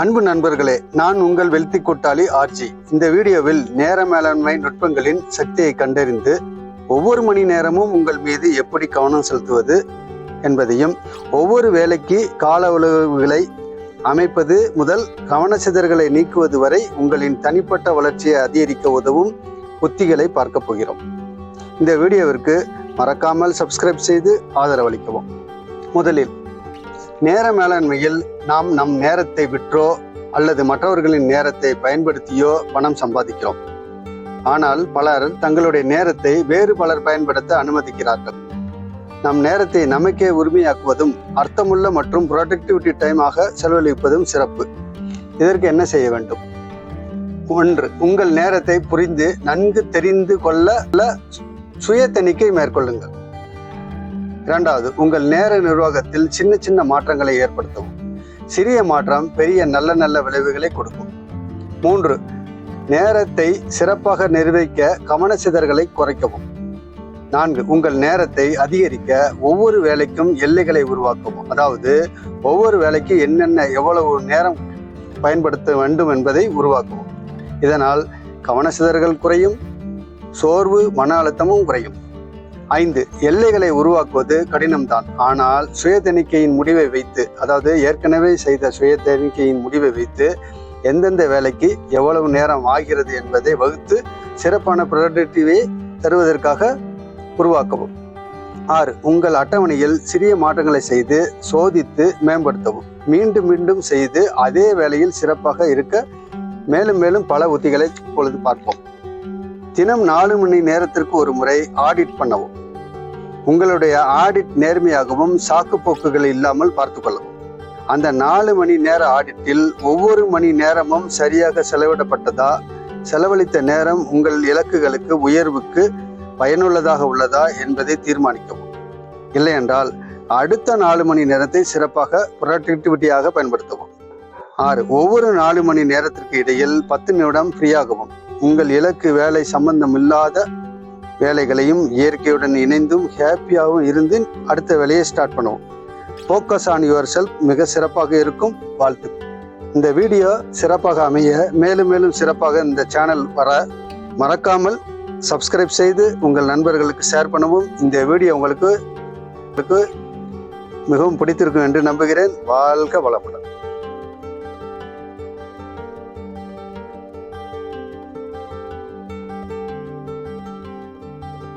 அன்பு நண்பர்களே நான் உங்கள் வெல்தி கூட்டாளி ஆர்ஜி. இந்த வீடியோவில் நேர மேலாண்மை நுட்பங்களின் சக்தியை கண்டறிந்து ஒவ்வொரு மணி நேரமும் உங்கள் மீது எப்படி கவனம் செலுத்துவது என்பதையும் ஒவ்வொரு வேலைக்கு கால உளவுகளை அமைப்பது முதல் கவனச்சிதறல்களை நீக்குவது வரை உங்களின் தனிப்பட்ட வளர்ச்சியை அதிகரிக்க உதவும் உத்திகளை பார்க்க போகிறோம். இந்த வீடியோவிற்கு மறக்காமல் சப்ஸ்கிரைப் செய்து ஆதரவளிக்கவும். முதலில் நேர மேலாண்மையில் நாம் நம் நேரத்தை விற்றோ அல்லது மற்றவர்களின் நேரத்தை பயன்படுத்தியோ பணம் சம்பாதிக்கிறோம். ஆனால் பலர் தங்களுடைய நேரத்தை வேறு பலர் பயன்படுத்த அனுமதிக்கிறார்கள். நம் நேரத்தை நமக்கே உரிமையாக்குவதும் அர்த்தமுள்ள மற்றும் ப்ரொடக்டிவிட்டி டைமாக செலவழிப்பதும் சிறப்பு. இதற்கு என்ன செய்ய வேண்டும்? ஒன்று உங்கள் நேரத்தை புரிந்து நன்கு தெரிந்து கொள்ள சுய தணிக்கை மேற்கொள்ளுங்கள். இரண்டாவது உங்கள் நேர நிர்வாகத்தில் சின்ன சின்ன மாற்றங்களை ஏற்படுத்தவும். சிறிய மாற்றம் பெரிய நல்ல நல்ல விளைவுகளை கொடுக்கும். மூன்று நேரத்தை சிறப்பாக நிர்வகிக்க கவனச்சிதறல்களை குறைக்கவும். நான்கு உங்கள் நேரத்தை அதிகரிக்க ஒவ்வொரு வேலைக்கும் எல்லைகளை உருவாக்கவும். அதாவது ஒவ்வொரு வேலைக்கும் என்னென்ன எவ்வளவு நேரம் பயன்படுத்த வேண்டும் என்பதை உருவாக்கவும். இதனால் கவனச்சிதறல்கள் குறையும் சோர்வு மன அழுத்தமும் குறையும். ஐந்து எல்லைகளை உருவாக்குவது கடினம்தான். ஆனால் சுய தணிக்கையின் முடிவை வைத்து அதாவது ஏற்கனவே செய்த சுய தணிக்கையின் முடிவை வைத்து எந்தெந்த வேலைக்கு எவ்வளவு நேரம் ஆகிறது என்பதை வகுத்து சிறப்பான ப்ரொடக்டிவை தருவதற்காக உருவாக்கவும். ஆறு உங்கள் அட்டவணையில் சிறிய மாற்றங்களை செய்து சோதித்து மேம்படுத்தவும். மீண்டும் மீண்டும் செய்து அதே வேலையில் சிறப்பாக இருக்க மேலும் மேலும் பல உத்திகளை இப்பொழுது பார்ப்போம். தினம் நாலு மணி நேரத்திற்கு ஒரு முறை ஆடிட் பண்ணவும். உங்களுடைய ஆடிட் நேர்மையாகவும் சாக்கு போக்குகள் இல்லாமல் பார்த்து கொள்ளவும். அந்த நாலு மணி நேர ஆடிட்டில் ஒவ்வொரு மணி நேரமும் சரியாக செலவிடப்பட்டதா? செலவழித்த நேரம் உங்கள் இலக்குகளுக்கு உயர்வுக்கு பயனுள்ளதாக உள்ளதா என்பதை தீர்மானிக்கவும். இல்லையென்றால் அடுத்த நாலு மணி நேரத்தை சிறப்பாக ப்ரொடக்டிவிட்டியாக பயன்படுத்தவும். ஆறு ஒவ்வொரு நாலு மணி நேரத்திற்கு இடையில் பத்து நிமிடம் ஃப்ரீயாகவும் உங்கள் இலக்கு வேலை சம்பந்தம் இல்லாத வேலைகளையும் இயற்கையுடன் இணைந்தும் ஹாப்பியாகவும் இருந்து அடுத்த வேலையை ஸ்டார்ட் பண்ணுவோம். ஃபோக்கஸ் ஆன் யுவர் செல்ஃப் மிக சிறப்பாக இருக்கும். வாழ்த்து. இந்த வீடியோ சிறப்பாக அமைய மேலும் மேலும் சிறப்பாக இந்த சேனல் வர மறக்காமல் சப்ஸ்கிரைப் செய்து உங்கள் நண்பர்களுக்கு ஷேர் பண்ணவும். இந்த வீடியோ உங்களுக்கு மிகவும் பிடித்திருக்கும் என்று நம்புகிறேன். வாழ்க வளமுடன்.